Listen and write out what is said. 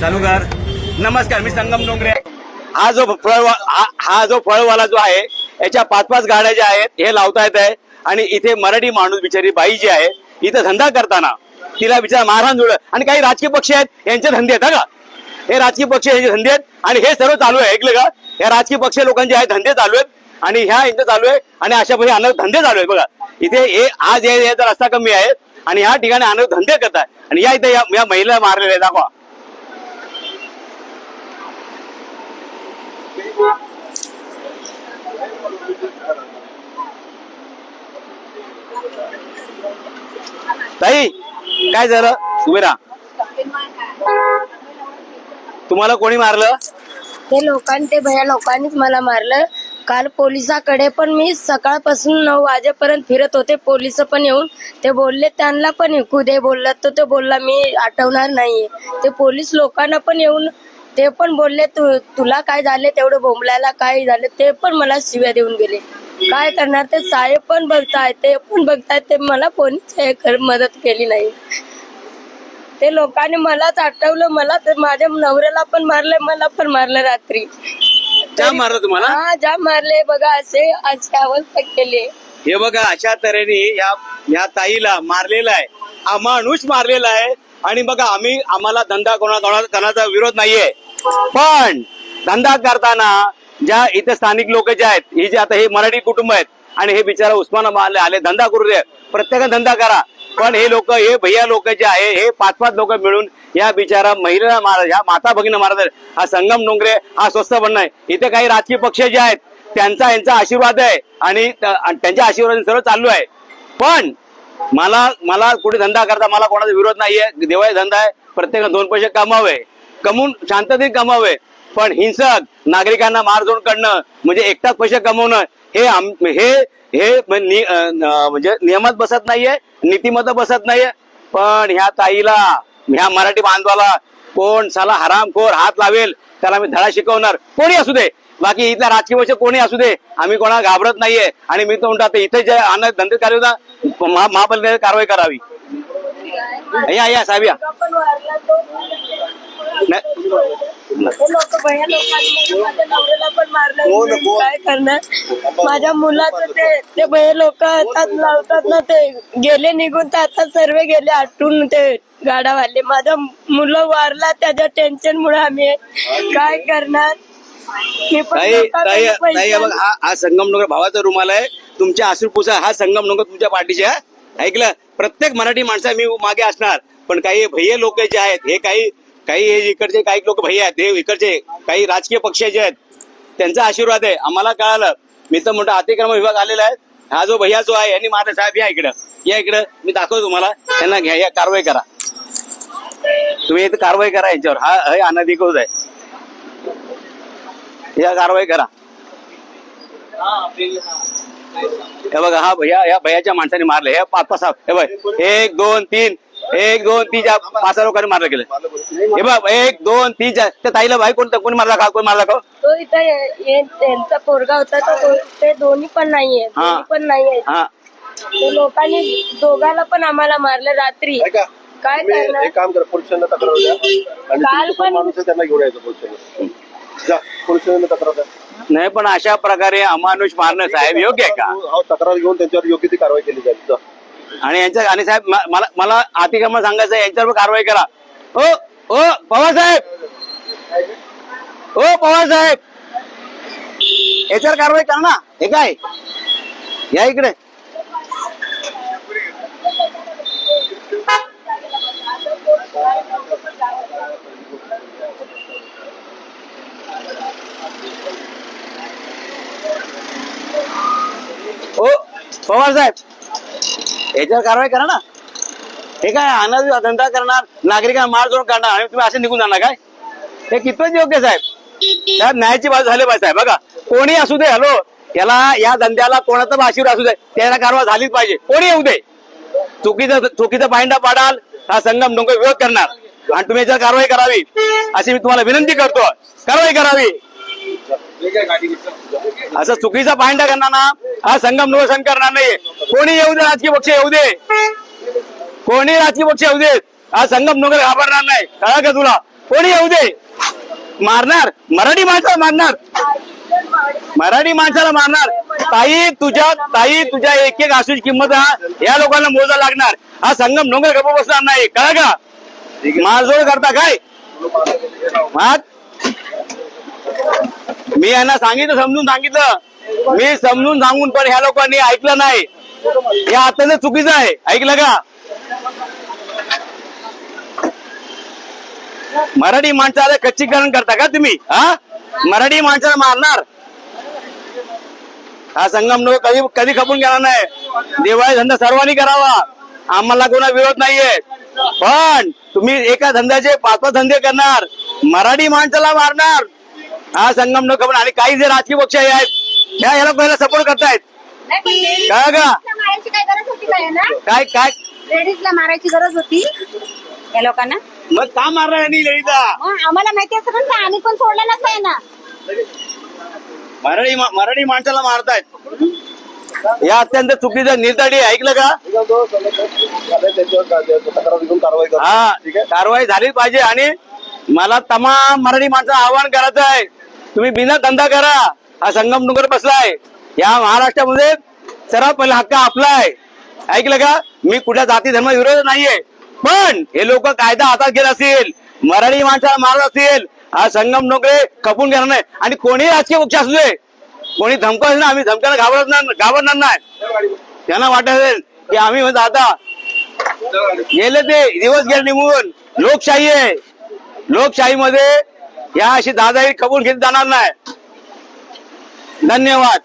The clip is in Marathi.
चालूगार नमस्कार मी संगम डोंगरे. हा जो फळ हा जो फळवाला जो आहे याच्या पाच पाच गाड्या ज्या आहेत हे लावता येत आहे. आणि इथे मराठी माणूस बिचारी बाई जी आहे इथं धंदा करताना तिला बिचारा मारहाण जुळ आणि काही राजकीय पक्ष आहेत यांचे धंदे आहेत का? हे राजकीय पक्ष यांचे धंदे आहेत आणि हे सर्व चालू आहे ऐकलं का? या राजकीय पक्ष लोकांचे आहे धंदे चालू आहेत आणि ह्या यांचं चालू आहे आणि अशा पद्धतीने अनेक धंदे चालू आहेत. बघा इथे हे आज हे तर रस्ता कमी आहे आणि ह्या ठिकाणी अनेक धंदे करतात आणि या इथे या या महिला मारलेल्या आहेत दाखवा. ताई काय झालं? उभे राहा. तुम्हाला कोणी मारलं? ते लोकांनी ते भया लोकांनीच मला मारलं. काल पोलिसाकडे पण मी सकाळपासून नऊ वाजेपर्यंत फिरत होते. पोलीस पण येऊन ते बोलले त्यांना पण ऐकू दे बोलला. तर ते बोलला मी आठवणार नाहीये. ते पोलीस लोकांना पण येऊन ते पण बोलले तू तुला काय झाले तेवढं बोंबलायला काय झाले ते पण मला शिव्या देऊन गेले. काय करणार ते? साहेब पण बघताय ते पण बघताय ते मला कोणीच मदत केली नाही. ते लोकांनी मलाच आठवलं मला तर माझ्या नवऱ्याला पण मारलंय मला पण मारलं रात्री. त्या मारलं तुम्हाला? हा ज्या मारले बघा असे अशी अवस्था केली. हे बघा अशा तऱ्हेने या या ताईला मारलेला आहे. हा माणूस मारलेला आहे. आणि बघा आम्ही आम्हाला धंदा कोणा कोणा करण्याचा विरोध नाहीये. पण धंदा करताना ज्या इथे स्थानिक लोक जे आहेत ही जे आता हे मराठी कुटुंब आहेत आणि हे बिचारा उस्मानाबाद आले धंदा करू दे. प्रत्येकाने धंदा करा. पण हे लोक हे भैया लोक जे आहे हे पाच पाच लोक मिळून या बिचारा महिला महाराज ह्या माता भगिनी महाराज हा संगम डोंगरे हा स्वस्त पण नाही. इथे काही राजकीय पक्ष जे आहेत त्यांचा यांचा आशीर्वाद आहे आणि आणि त्यांच्या आशीर्वादाने सर्व चालू आहे. पण मला मला कुठे धंदा करता मला कोणाचा विरोध नाहीये. देवाय धंदा आहे. प्रत्येकाने दोन पैसे कमावे. कमवून शांततेत कमावे. पण हिंसक नागरिकांना मारझोड करणं म्हणजे एकटाच पैसे कमवणं हे आम- हे हे म्हणजे नियमात बसत नाहीये नीतिमत बसत नाहीये. पण ह्या ताईला ह्या मराठी बांधवाला कोण साला हरामखोर हात लावेल त्याला मी धडा शिकवणार कोणी असू दे. बाकी इथल्या राजकीय पक्ष कोणी असू दे आम्ही कोणाला घाबरत नाहीये. आणि मी तो म्हणतो इथे जे अन्न धंदे कार्य होता महा- महापालिकेने कारवाई करावी. या या साहेब या. भया लोकांनी माझ्या मुलाचं ते ते भया लोक हातात लावतात ना ते. गेले निघून तर आता सर्व गेले आटून ते गाडावाले माझा मुलं वारला त्याच्या टेन्शन मुळे आम्ही काय करणार? हे हा हा संगमनगर भावाचा रुमाल आहे तुमच्या आसूरपुसा हा संगमनगर तुमच्या पाठीचे आहे. ऐकलं? प्रत्येक मराठी माणसा मी मागे असणार. पण काही भैये लोक जे आहेत हे काही काही हे इकडचे काही लोक भैया आहेत हे इकडचे काही राजकीय पक्ष जे आहेत त्यांचा आशीर्वाद आहे. आम्हाला कळालं. मी तर म्हणतो अतिक्रम विभाग आलेला आहे. हा जो भैया जो आहे यांनी माझा साहेब या इकडं. या इकडं मी दाखवतो तुम्हाला. त्यांना घ्या या कारवाई करा. तुम्ही इथं कारवाई करा यांच्यावर. हा हे अनधिकृत आहे. या कारवाई करा. हे बघा हा भैया या भैयाच्या माणसाने मारले. हे पाच पाच हे बघ. एक दोन तीन. एक दोन तीन चार पाच सहा लोकांनी मारलं गेलं. हे बघ एक दोन तीन चार. त्या ताईला भाई कोण कोणी मारला का कोण मारला का तो इथं त्यांचा पोरगा होता तो तो- ते दोन्ही पण नाहीये. हा. दोन्ही पण नाहीये. हा. ते लोकांनी दोघाला पण आम्हाला मारलं रात्री. ऐका काय तुम्ही करणार एक काम करा पोलिसांना तक्रार द्या. आणि काल तुमचा पण- माणूस आहे त्यांना घेऊन यायचं पोलिसांना जा पोलिसांना तक्रार द्या. नाही पण अशा प्रकारे अमानुष मारणं साहेब योग्य आहे का? हो तक्रार घेऊन त्यांच्यावर योग्य ती कारवाई केली जाईल. जा. आणि यांच्या आणि साहेब मला मला अतिक्रमण सांगायचं यांच्यावर कारवाई करा. ओ ओ पवार साहेब! ओ पवार साहेब! याच्यावर कारवाई करा ना. हे काय? या इकडे. ओ पवार साहेब! याच्यावर कारवाई करा ना. हे काय अनाज धंदा करणार नागरिकांना मारझोड करणार आणि तुम्ही असे निघून जाणार काय? हे कितपत योग्य साहेब? साहेब न्यायाची बाजू झाली पाहिजे साहेब. बघा कोणी असू दे हॅलो. याला या धंद्याला कोणाचा पण आशीर्वाद असू दे त्याला कारवाई झालीच पाहिजे. कोणी येऊ दे. चुकीचं चुकीचा पाहिंडा पाडाल हा संगम डोंगर विरोध करणार. आणि तुम्ही याच्यावर कारवाई करावी अशी मी तुम्हाला विनंती करतो कारवाई करावी. असं चुकीचा पायंडा करणार ना हा संगम निवसन करणार नाही कोणी येऊ दे राजकीय पक्ष येऊ दे. कोणी राजकीय पक्ष येऊ दे हा संगम नगर घाबरणार नाही. कळा का तुला? कोणी येऊ दे. मारणार. मराठी माणसाला मारणार. मराठी माणसाला मारणार. ताई तुझ्या ताई तुझ्या एक एक आसूची किंमत हा या लोकांना मोजा लागणार. हा संगम डोंगर गप्प बसणार नाही. कळा का? मारझोड करता काय? मात मी यांना सांगितलं समजून सांगितलं. मी समजून सांगून पण ह्या लोकांनी ऐकलं नाही. हे अत्यंत चुकीचं आहे. ऐकलं का? मराठी माणसाला कच्चीकरण करता का तुम्ही? हा? मराठी माणसाला मारणार? हा संगम लोक कधी कधी खपून घेणार नाही. दिवाळी धंदा सर्वांनी करावा. आम्हाला कोणा विरोध नाहीये. पण तुम्ही एका धंद्याचे पाच पाच धंदे करणार. मराठी माणसाला मारणार. हा संगम नको खपून आणि काही जे राजकीय पक्ष हे आहेत ह्या ह्याला पहिला सपोर्ट करतायत. काय का? मारायची काय गरज होती काय ना? काय काय? लेडीजला मारायची गरज होती? या लोकांना. मग का मारणार यांनी मग आम्हाला माहिती असं पण आम्ही पण सोडलं नसतंय ना. मराठी मा- मराठी माणसाला मारतायत. या अत्यंत चुकीचं निर्दडी आहे. ऐकलं का? तक्रार घेऊन कारवाई करा हा कारवाई झालीच पाहिजे आणि मला तमाम मराठी माणसं आवाहन करायचं आहे. तुम्ही बिना धंदा करा. हा संगम डोंगर बसलाय. या महाराष्ट्रामध्ये सर्वात पहिला हक्क आपला आहे. ऐकलं का? मी कुठल्या जाती धर्म विरोध नाहीये. पण हे लोक कायदा हातात घेत असतील मराठी माणसाला मारत असतील हा संगम डोंगरे खपून घेणार नाही. आणि कोणी राजकीय पक्ष असू दे कोणी धमक ना आम्ही धमकायला घाबरत नाही घाबरणार नाही. त्यांना वाटत असेल की आम्ही म्हणजे आता गेले ते दिवस गेले निघून. लोकशाही आहे. लोकशाहीमध्ये या अशी दादागिरी कबूल घेत जाणार नाही. धन्यवाद.